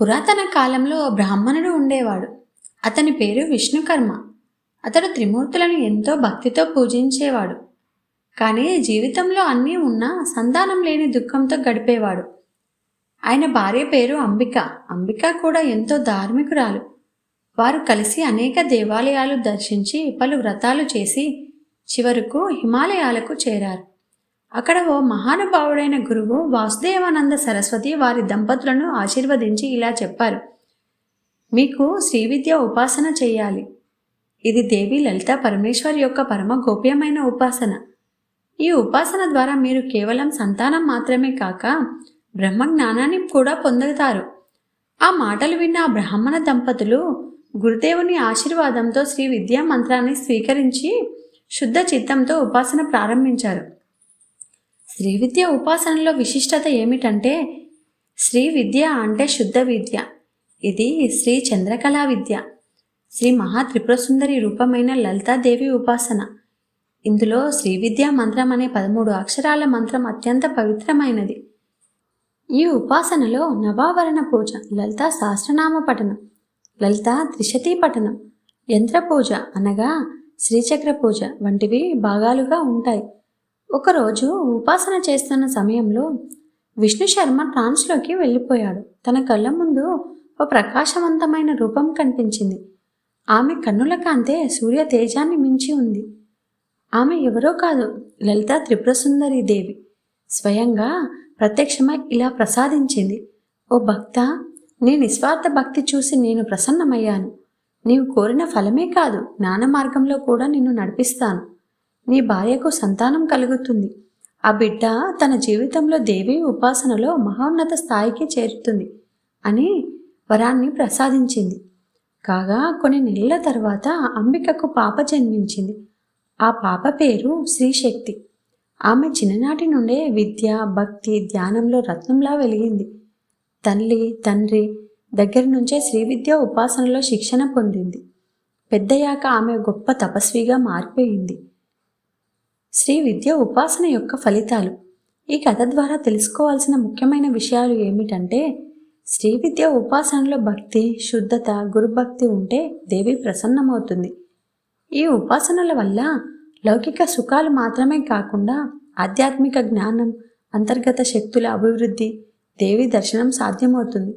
పురాతన కాలంలో బ్రాహ్మణుడు ఉండేవాడు. అతని పేరు విష్ణుకర్మ. అతడు త్రిమూర్తులను ఎంతో భక్తితో పూజించేవాడు. కానీ జీవితంలో అన్నీ ఉన్నా సంతానం లేని దుఃఖంతో గడిపేవాడు. ఆయన భార్య పేరు అంబిక. అంబిక కూడా ఎంతో ధార్మికురాలు. వారు కలిసి అనేక దేవాలయాలు దర్శించి పలు వ్రతాలు చేసి చివరకు హిమాలయాలకు చేరారు. అక్కడ ఓ మహానుభావుడైన గురువు వాసుదేవానంద సరస్వతి వారి దంపతులను ఆశీర్వదించి ఇలా చెప్పారు. మీకు శ్రీ విద్య ఉపాసన చేయాలి. ఇది దేవి లలిత పరమేశ్వర్ యొక్క పరమ గోప్యమైన ఉపాసన. ఈ ఉపాసన ద్వారా మీరు కేవలం సంతానం మాత్రమే కాక బ్రహ్మ జ్ఞానాన్ని కూడా పొందుతారు. ఆ మాటలు విన్న ఆ బ్రాహ్మణ దంపతులు గురుదేవుని ఆశీర్వాదంతో శ్రీ విద్యా మంత్రాన్ని స్వీకరించి శుద్ధ చిత్తంతో ఉపాసన ప్రారంభించారు. శ్రీ విద్య ఉపాసనలో విశిష్టత ఏమిటంటే శ్రీ విద్య అంటే శుద్ధ విద్య. ఇది శ్రీ చంద్రకళా విద్య. శ్రీ మహా త్రిపురసుందరి రూపమైన లలితాదేవి ఉపాసన. ఇందులో శ్రీ విద్యా మంత్రం అనే పదమూడు అక్షరాల మంత్రం అత్యంత పవిత్రమైనది. ఈ ఉపాసనలో నవావరణ పూజ లలిత సహస్రనామ పఠనం లలిత త్రిశతీ పఠనం యంత్ర పూజ అనగా శ్రీచక్ర పూజ వంటివి భాగాలుగా ఉంటాయి. ఒకరోజు ఉపాసన చేస్తున్న సమయంలో విష్ణు శర్మ ట్రాన్స్లోకి వెళ్ళిపోయాడు. తన కళ్ళ ముందు ఓ ప్రకాశవంతమైన రూపం కనిపించింది. ఆమె కన్నుల కాంతే సూర్య తేజాన్ని మించి ఉంది. ఆమె ఎవరో కాదు లలిత త్రిపురసుందరి దేవి. స్వయంగా ప్రత్యక్షమై ఇలా ప్రసాదించింది. ఓ భక్త నీ నిస్వార్థ భక్తి చూసి నేను ప్రసన్నమయ్యాను. నీవు కోరిన ఫలమే కాదు జ్ఞాన మార్గంలో కూడా నిన్ను నడిపిస్తాను. నీ భార్యకు సంతానం కలుగుతుంది. ఆ బిడ్డ తన జీవితంలో దేవి ఉపాసనలో మహోన్నత స్థాయికి చేరుతుంది అని వరాన్ని ప్రసాదించింది. కాగా కొన్ని నెలల తర్వాత అంబికకు పాప జన్మించింది. ఆ పాప పేరు శ్రీశక్తి. ఆమె చిన్ననాటి నుండే విద్య భక్తి ధ్యానంలో రత్నంలా వెలిగింది. తల్లి తండ్రి దగ్గర నుంచే శ్రీ విద్య ఉపాసనలో శిక్షణ పొందింది. పెద్దయ్యాక ఆమె గొప్ప తపస్విగా మారిపోయింది. శ్రీ విద్య ఉపాసన యొక్క ఫలితాలు. ఈ కథ ద్వారా తెలుసుకోవాల్సిన ముఖ్యమైన విషయాలు ఏమిటంటే శ్రీ విద్య ఉపాసనలో భక్తి శుద్ధత గురుభక్తి ఉంటే దేవి ప్రసన్నమవుతుంది. ఈ ఉపాసనల వల్ల లౌకిక సుఖాలు మాత్రమే కాకుండా ఆధ్యాత్మిక జ్ఞానం అంతర్గత శక్తుల అభివృద్ధి దేవి దర్శనం సాధ్యమవుతుంది.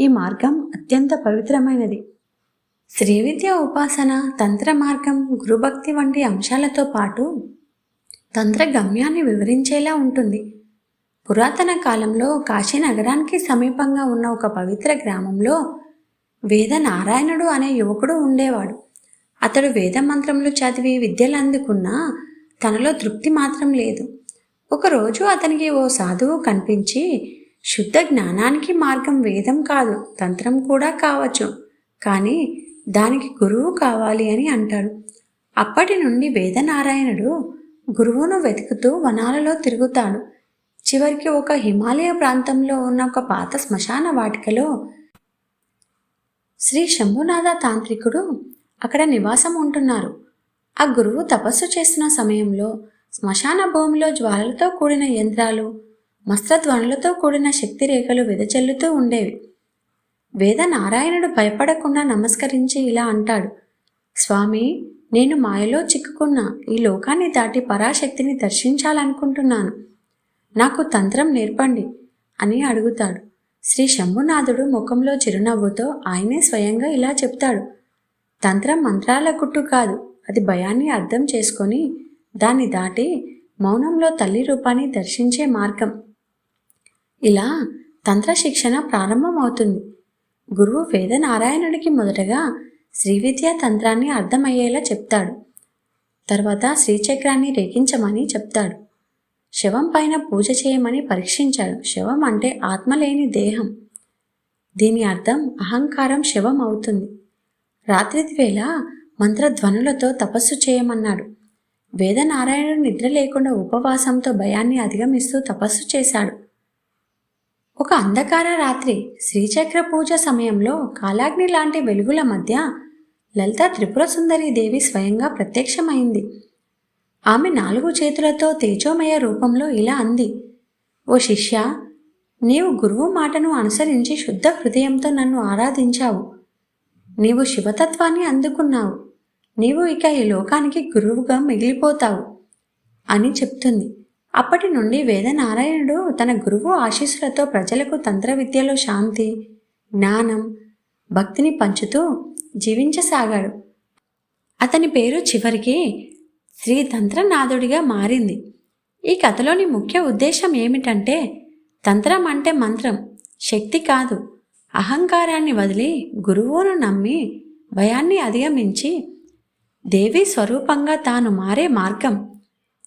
ఈ మార్గం అత్యంత పవిత్రమైనది. శ్రీవిద్య ఉపాసన తంత్ర మార్గం గురుభక్తి వంటి అంశాలతో పాటు తంత్ర గమ్యాన్ని వివరించేలా ఉంటుంది. పురాతన కాలంలో కాశీ నగరానికి సమీపంగా ఉన్న ఒక పవిత్ర గ్రామంలో వేద నారాయణుడు అనే యువకుడు ఉండేవాడు. అతడు వేద మంత్రములు చదివి విద్యలు అందుకున్నా తనలో తృప్తి మాత్రం లేదు. ఒకరోజు అతనికి ఓ సాధువు కనిపించి శుద్ధ జ్ఞానానికి మార్గం వేదం కాదు తంత్రం కూడా కావచ్చు కానీ దానికి గురువు కావాలి అని అంటాడు. అప్పటి నుండి వేదనారాయణుడు గురువును వెతుకుతూ వనాలలో తిరుగుతాడు. చివరికి ఒక హిమాలయ ప్రాంతంలో ఉన్న ఒక పాత శ్మశాన వాటికలో శ్రీ శంభునాథ తాంత్రికుడు అక్కడ నివాసం ఉంటున్నారు. ఆ గురువు తపస్సు చేస్తున్న సమయంలో శ్మశాన భూమిలో జ్వాలలతో కూడిన యంత్రాలు మస్త్రధ్వనులతో కూడిన శక్తి రేఖలు వెదజల్లుతూ ఉండేవి. వేద నారాయణుడు భయపడకుండా నమస్కరించి ఇలా అంటాడు. స్వామి నేను మాయలో చిక్కుకున్న ఈ లోకాన్ని దాటి పరాశక్తిని దర్శించాలనుకుంటున్నాను. నాకు తంత్రం నేర్పండి అని అడుగుతాడు. శ్రీ శంభునాథుడు ముఖంలో చిరునవ్వుతో ఆయనే స్వయంగా ఇలా చెప్తాడు. తంత్రం మంత్రాల గుట్టు కాదు అది భయాన్ని అర్థం చేసుకొని దాన్ని దాటి మౌనంలో తల్లి రూపాన్ని దర్శించే మార్గం. ఇలా తంత్ర శిక్షణ ప్రారంభమవుతుంది. గురువు వేదనారాయణుడికి మొదటగా శ్రీవిద్యా తంత్రాన్ని అర్థమయ్యేలా చెప్తాడు. తర్వాత శ్రీచక్రాన్ని రేగించమని చెప్తాడు. శవం పైన పూజ చేయమని పరీక్షించాడు. శవం అంటే ఆత్మ లేని దేహం. దీని అర్థం అహంకారం శవం అవుతుంది. రాత్రి వేళ మంత్రధ్వనులతో తపస్సు చేయమన్నాడు. వేదనారాయణుడు నిద్ర లేకుండా ఉపవాసంతో భయాన్ని అధిగమిస్తూ తపస్సు చేశాడు. ఒక అంధకార రాత్రి శ్రీచక్ర పూజ సమయంలో కాలాగ్ని లాంటి వెలుగుల మధ్య లలిత త్రిపుర సుందరి దేవి స్వయంగా ప్రత్యక్షమైంది. ఆమె నాలుగు చేతులతో తేజోమయ రూపంలో ఇలా అంది. ఓ శిష్య నీవు గురువు మాటను అనుసరించి శుద్ధ హృదయంతో నన్ను ఆరాధించావు. నీవు శివతత్వాన్ని అందుకున్నావు. నీవు ఇక ఈ లోకానికి గురువుగా మిగిలిపోతావు అని చెప్తుంది. అప్పటి నుండి వేదనారాయణుడు తన గురువు ఆశీస్సులతో ప్రజలకు తంత్ర విద్యలో శాంతి జ్ఞానం భక్తిని పంచుతూ జీవించసాగాడు. అతని పేరు చివరికి శ్రీ తంత్రనాథుడిగా మారింది. ఈ కథలోని ముఖ్య ఉద్దేశం ఏమిటంటే తంత్రం అంటే మంత్రం శక్తి కాదు. అహంకారాన్ని వదిలి గురువును నమ్మి భయాన్ని అధిగమించి దేవి స్వరూపంగా తాను మారే మార్గం.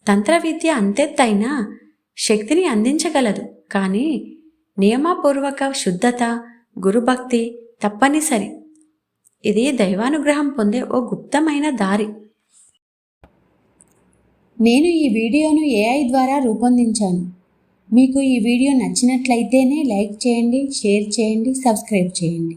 తంత్ర విద్య అంతెత్తైన శక్తిని అందించగలదు. కానీ నియమపూర్వక శుద్ధత గురుభక్తి తప్పనిసరి. ఇది దైవానుగ్రహం పొందే ఓ గుప్తమైన దారి. నేను ఈ వీడియోను ఏఐ ద్వారా రూపొందించాను. మీకు ఈ వీడియో నచ్చినట్లయితేనే లైక్ చేయండి షేర్ చేయండి సబ్స్క్రైబ్ చేయండి.